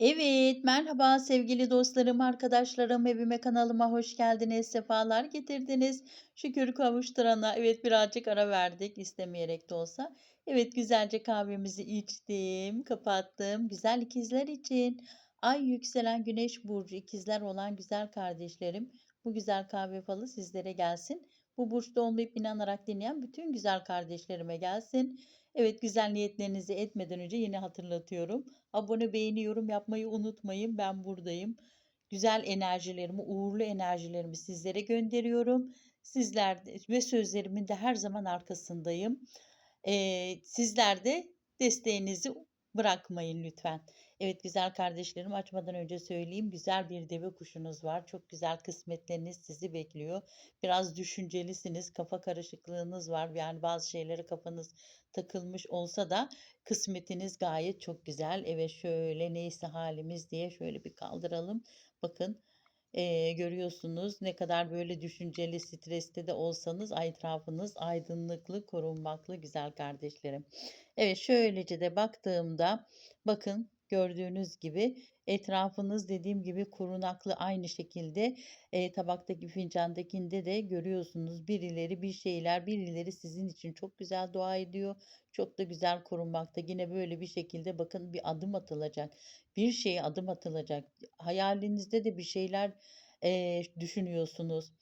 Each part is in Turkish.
Evet, merhaba sevgili dostlarım, arkadaşlarım, evime, kanalıma hoş geldiniz, sefalar getirdiniz. Şükür kavuşturana, evet birazcık ara verdik istemeyerek de olsa. Evet, güzelce kahvemizi içtim, kapattım. Güzel ikizler için. Ay yükselen güneş burcu ikizler olan güzel kardeşlerim. Bu güzel kahve falı sizlere gelsin. Bu burçta olmayıp inanarak dinleyen bütün güzel kardeşlerime gelsin. Evet, güzel niyetlerinizi etmeden önce yine hatırlatıyorum. Abone, beğeni, yorum yapmayı unutmayın. Ben buradayım. Güzel enerjilerimi, uğurlu enerjilerimi sizlere gönderiyorum. Sizler ve sözlerimin de her zaman arkasındayım. Eee, sizler de desteğinizi bırakmayın lütfen. Evet güzel kardeşlerim açmadan önce söyleyeyim. Güzel bir deve kuşunuz var. Çok güzel kısmetleriniz sizi bekliyor. Biraz düşüncelisiniz. Kafa karışıklığınız var. Yani bazı şeylere kafanız takılmış olsa da kısmetiniz gayet çok güzel. Evet şöyle neyse halimiz diye şöyle bir kaldıralım. Bakın eee, görüyorsunuz ne kadar böyle düşünceli, stresli de olsanız etrafınız aydınlıklı, korunmaklı güzel kardeşlerim. Evet şöylece de baktığımda bakın gördüğünüz gibi etrafınız dediğim gibi korunaklı aynı şekilde e, tabaktaki fincandakinde de görüyorsunuz birileri bir şeyler birileri sizin için çok güzel dua ediyor. Çok da güzel korunmakta. Yine böyle bir şekilde bakın bir adım atılacak. Bir şeye adım atılacak. Hayalinizde de bir şeyler e, düşünüyorsunuz.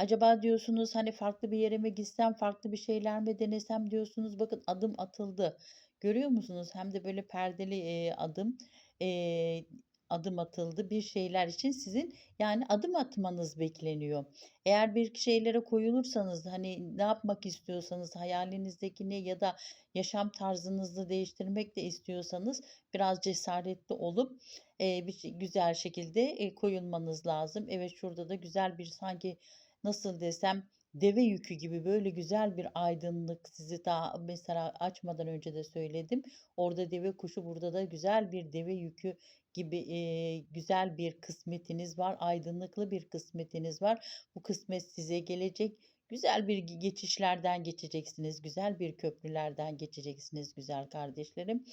Acaba diyorsunuz hani farklı bir yere mi gitsem, farklı bir şeyler mi denesem diyorsunuz. Bakın adım atıldı. Görüyor musunuz? Hem de böyle perdeli, eee, adım, eee, adım atıldı bir şeyler için sizin, yani, adım atmanız bekleniyor. Eğer bir şeylere koyulursanız, hani, ne yapmak istiyorsanız, hayalinizdeki ne ya da yaşam tarzınızı değiştirmek de istiyorsanız biraz cesaretli olup, eee, bir şey güzel şekilde, eee, koyulmanız lazım. Evet, şurada da güzel bir sanki nasıl desem Deve yükü gibi böyle güzel bir aydınlık sizi daha mesela açmadan önce de söyledim. Orada deve kuşu, burada da güzel bir deve yükü gibi, eee, güzel bir kısmetiniz var. Aydınlıklı bir kısmetiniz var. Bu kısmet size gelecek. Güzel bir ge geçişlerden geçeceksiniz. Güzel bir köprülerden geçeceksiniz güzel kardeşlerim.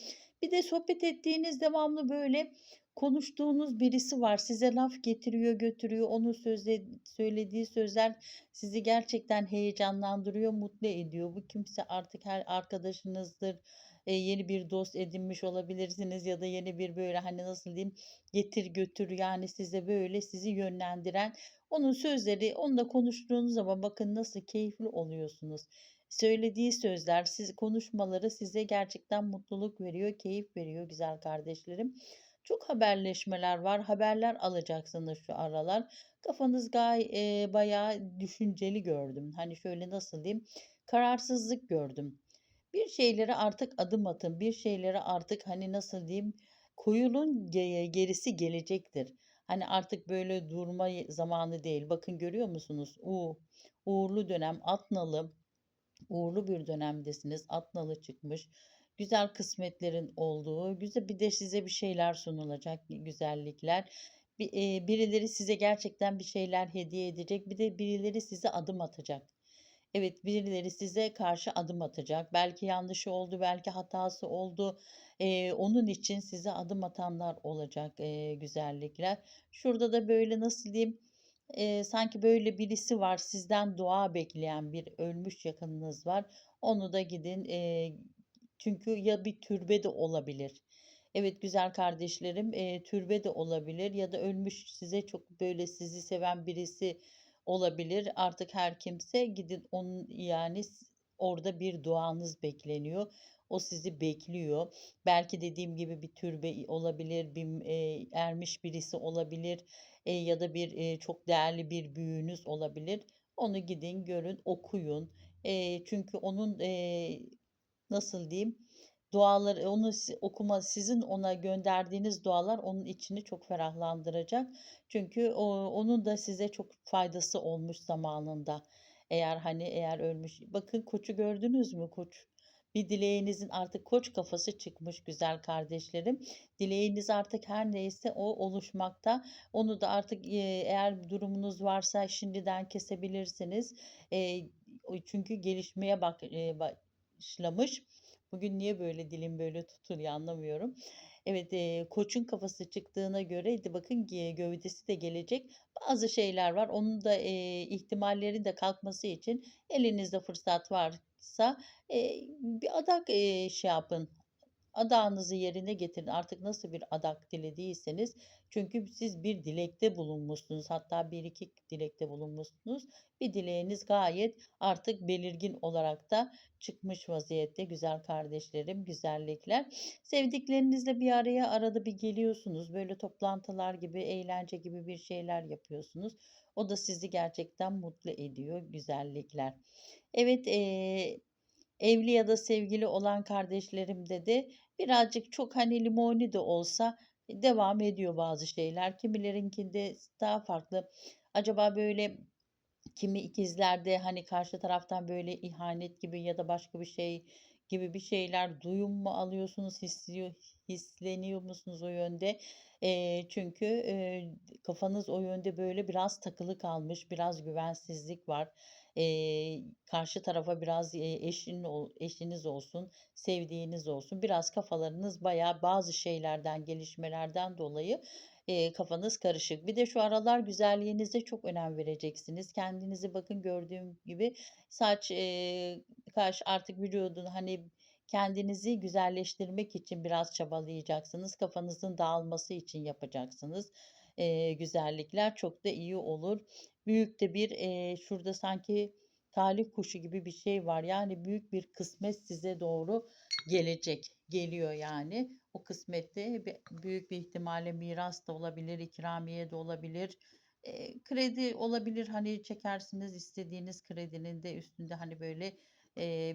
Bir de sohbet ettiğiniz devamlı böyle konuştuğunuz birisi var. Size laf getiriyor, götürüyor. Onun sözle söylediği sözler sizi gerçekten heyecanlandırıyor, mutlu ediyor. Bu kimse artık her arkadaşınızdır. Eee, yeni bir dost edinmiş olabilirsiniz ya da yeni bir böyle, hani, nasıl diyeyim, getir götür, yani, size böyle sizi yönlendiren onun sözleri, onunla konuştuğunuz zaman bakın nasıl keyifli oluyorsunuz. Söylediği sözler, siz konuşmaları size gerçekten mutluluk veriyor, keyif veriyor güzel kardeşlerim. Çok haberleşmeler var. Haberler alacaksınız şu aralar. Kafanız gay eee, bayağı düşünceli gördüm. Hani şöyle nasıl diyeyim? Kararsızlık gördüm. Bir şeylere artık adım atın. Bir şeylere artık hani nasıl diyeyim? Koyulun ge- gerisi gelecektir. Hani artık böyle durma zamanı değil. Bakın görüyor musunuz? U uğurlu dönem atnalı uğurlu bir dönemdesiniz. Atnalı çıkmış. Güzel kısmetlerin olduğu, güzel bir de size bir şeyler sunulacak, güzellikler. Bir, eee, birileri size gerçekten bir şeyler hediye edecek. Bir de birileri size adım atacak. Evet, birileri size karşı adım atacak. Belki yanlışı oldu, belki hatası oldu. Eee, onun için size adım atanlar olacak, eee, güzellikler. Şurada da böyle nasıl diyeyim, eee, sanki böyle birisi var, sizden dua bekleyen bir ölmüş yakınınız var. Onu da gidin, eee, çünkü ya bir türbe de olabilir. Evet güzel kardeşlerim, eee, türbe de olabilir ya da ölmüş size çok böyle sizi seven birisi olabilir. Artık her kimse gidin onun yani orada bir duanız bekleniyor. O sizi bekliyor. Belki dediğim gibi bir türbe olabilir, bir eee, ermiş birisi olabilir eee, ya da bir eee, çok değerli bir büyüğünüz olabilir. Onu gidin görün, okuyun. Eee, çünkü onun eee, nasıl diyeyim? Duaları onu okuma sizin ona gönderdiğiniz dualar onun içini çok ferahlandıracak. Çünkü o onun da size çok faydası olmuş zamanında. Eğer, hani, eğer ölmüş Bakın Koç'u gördünüz mü? Koç. Bir dileğinizin artık Koç kafası çıkmış güzel kardeşlerim. Dileğiniz artık her neyse o oluşmakta. Onu da artık, eee, eğer durumunuz varsa şimdiden kesebilirsiniz. O çünkü gelişmeye bak eee, başlamış. Bugün niye böyle dilim böyle tutuluyor anlamıyorum. Evet, eee, Koç'un kafası çıktığına göre de bakın gövdesi de gelecek. Bazı şeyler var. Onun da, eee, ihtimallerin de kalkması için elinizde fırsat varsa, eee, bir adak, eee, şey yapın, adağınızı yerine getirin. Artık nasıl bir adak dilediyseniz çünkü siz bir dilekte bulunmuşsunuz. Hatta 1-2 dilekte bulunmuşsunuz. Bir dileğiniz gayet artık belirgin olarak da çıkmış vaziyette güzel kardeşlerim, güzellikler. Sevdiklerinizle bir araya arada bir geliyorsunuz. Böyle toplantılar gibi, eğlence gibi bir şeyler yapıyorsunuz. O da sizi gerçekten mutlu ediyor, güzellikler. Evet, eee, evli ya da sevgili olan kardeşlerimde de birazcık çok, hani, limoni de olsa devam ediyor bazı şeyler. Kimilerinkinde daha farklı. Acaba böyle kimi ikizlerde, hani, karşı taraftan böyle ihanet gibi ya da başka bir şey gibi bir şeyler duyum mu alıyorsunuz, hisliyor hisleniyor musunuz o yönde? Eee, çünkü, eee, kafanız o yönde böyle biraz takılı kalmış, biraz güvensizlik var. Eee, karşı tarafa biraz, eşin eşiniz olsun, sevdiğiniz olsun, biraz kafalarınız bayağı bazı şeylerden, gelişmelerden dolayı, eee, kafanız karışık. Bir de şu aralar güzelliğinize çok önem vereceksiniz. Kendinizi bakın gördüğüm gibi saç, eee, kaş artık vücudun, hani, kendinizi güzelleştirmek için biraz çabalayacaksınız. Kafanızın dağılması için yapacaksınız, eee, güzellikler. Çok da iyi olur. Büyük de bir, eee, şurada sanki talih kuşu gibi bir şey var. Yani büyük bir kısmet size doğru gelecek, geliyor yani. O kısmet de be büyük bir ihtimalle miras da olabilir, ikramiye de olabilir, eee, kredi olabilir. Hani, çekersiniz istediğiniz kredinin de üstünde, hani, böyle,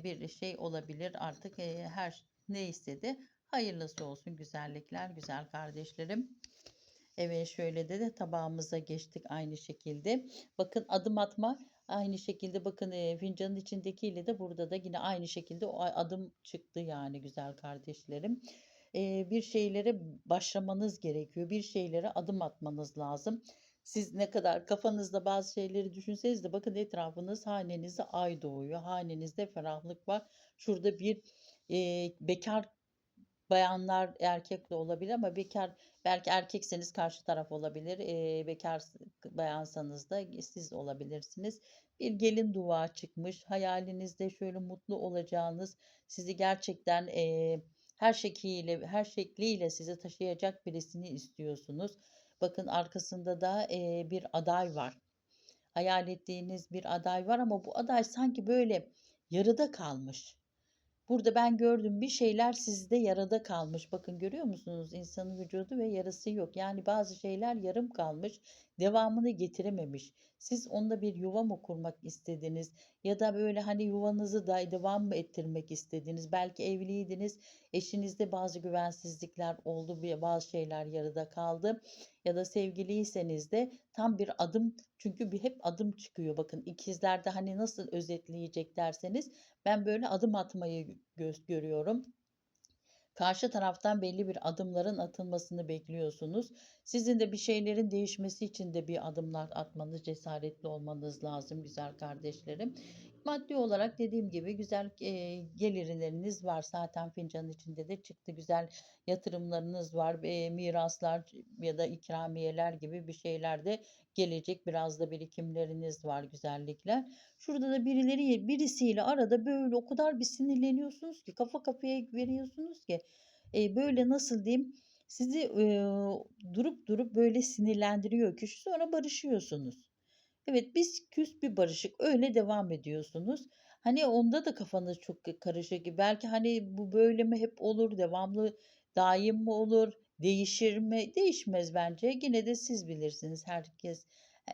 bir şey olabilir. Artık, her ş neyse de hayırlısı olsun güzellikler, güzel kardeşlerim. Evet, şöyle de tabağımıza geçtik aynı şekilde. Bakın adım atma aynı şekilde bakın, fincanın içindekiyle de burada da yine aynı şekilde o adım çıktı yani güzel kardeşlerim. Bir şeylere başlamanız gerekiyor. Bir şeylere adım atmanız lazım. Siz ne kadar kafanızda bazı şeyleri düşünseniz de bakın etrafınız hanenize ay doğuyor. Hanenizde ferahlık var. Şurada bir, eee, bekâr bayanlar, erkek de olabilir ama bekâr belki erkekseniz karşı taraf olabilir. Eee, bekâr s bayansanız da siz olabilirsiniz. Bir gelin duvağı çıkmış. Hayalinizde şöyle mutlu olacağınız, sizi gerçekten, eee, her şekiyle her şekliyle sizi taşıyacak birisini istiyorsunuz. Bakın arkasında da, eee, bir aday var. Hayal ettiğiniz bir aday var ama bu aday sanki böyle yarıda kalmış. Burada ben gördüm bir şeyler sizde yarıda kalmış. Bakın görüyor musunuz? İnsanın vücudu ve yarısı yok. Yani bazı şeyler yarım kalmış, devamını getirememiş. Siz onunla bir yuva mı kurmak istediniz ya da böyle, hani, yuvanızı da devam mı ettirmek istediniz? Belki evliydiniz, eşinizde bazı güvensizlikler oldu, bazı şeyler yarıda kaldı ya da sevgiliyseniz de tam bir adım çünkü bir hep adım çıkıyor. Bakın ikizlerde, hani, nasıl özetleyecek derseniz ben böyle adım atmayı göz görüyorum. Karşı taraftan belli bir adımların atılmasını bekliyorsunuz. Sizin de bir şeylerin değişmesi için de bir adımlar atmanız, cesaretli olmanız lazım güzel kardeşlerim. Maddi olarak dediğim gibi güzel, eee, gelirleriniz var. Zaten fincanın içinde de çıktı. Güzel yatırımlarınız var. Eee, miraslar ya da ikramiyeler gibi bir şeyler de gelecek. Biraz da birikimleriniz var, güzellikler. Şurada da birileri birisiyle arada böyle o kadar bir sinirleniyorsunuz ki, kafa kafaya veriyorsunuz ki, eee, böyle nasıl diyeyim, sizi, eee, durup durup böyle sinirlendiriyor kişi. Sonra barışıyorsunuz. Evet, biz küs bir barışık, öyle devam ediyorsunuz. Hani, onda da kafanız çok karışık. Belki, hani, bu böyle mi hep olur, devamlı daim mi olur, değişir mi? Değişmez bence. Yine de siz bilirsiniz. Herkes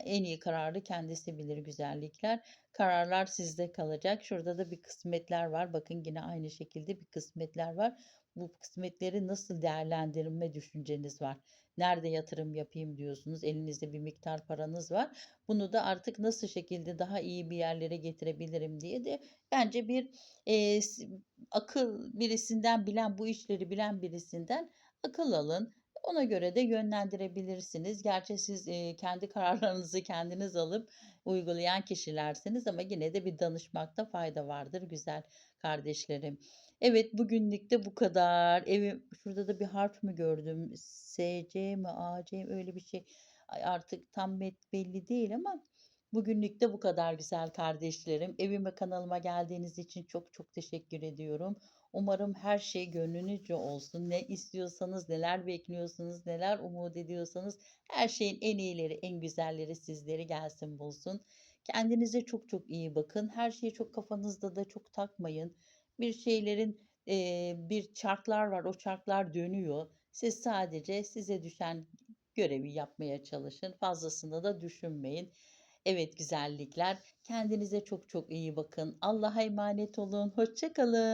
en iyi kararı kendisi bilir güzellikler. Kararlar sizde kalacak. Şurada da bir kısmetler var. Bakın yine aynı şekilde bir kısmetler var. Bu kısmetleri nasıl değerlendirme düşünceniz var. Nerede yatırım yapayım diyorsunuz. Elinizde bir miktar paranız var. Bunu da artık nasıl şekilde daha iyi bir yerlere getirebilirim diye de bence bir, s akıl birisinden bilen, bu işleri bilen birisinden akıl alın. Ona göre de yönlendirebilirsiniz. Gerçi siz, kendi kararlarınızı kendiniz alıp uygulayan kişilersiniz ama yine de bir danışmakta fayda vardır güzel kardeşlerim. Evet, bugünlük de bu kadar. Evim şurada da bir harf mi gördüm? SC mi, AC mi öyle bir şey. Artık tam net belli değil ama bugünlük de bu kadar güzel kardeşlerim. Evime, kanalıma geldiğiniz için çok çok teşekkür ediyorum. Umarım her şey gönlünüzce olsun. Ne istiyorsanız, neler bekliyorsunuz, neler umut ediyorsanız her şeyin en iyileri, en güzelleri sizleri gelsin bulsun. Kendinize çok çok iyi bakın. Her şeyi çok kafanızda da çok takmayın. Bir şeylerin, eee, bir çarklar var, o çarklar dönüyor. Siz sadece size düşen görevi yapmaya çalışın. Fazlasını da düşünmeyin. Evet güzellikler, kendinize çok çok iyi bakın. Allah'a emanet olun. Hoşça kalın.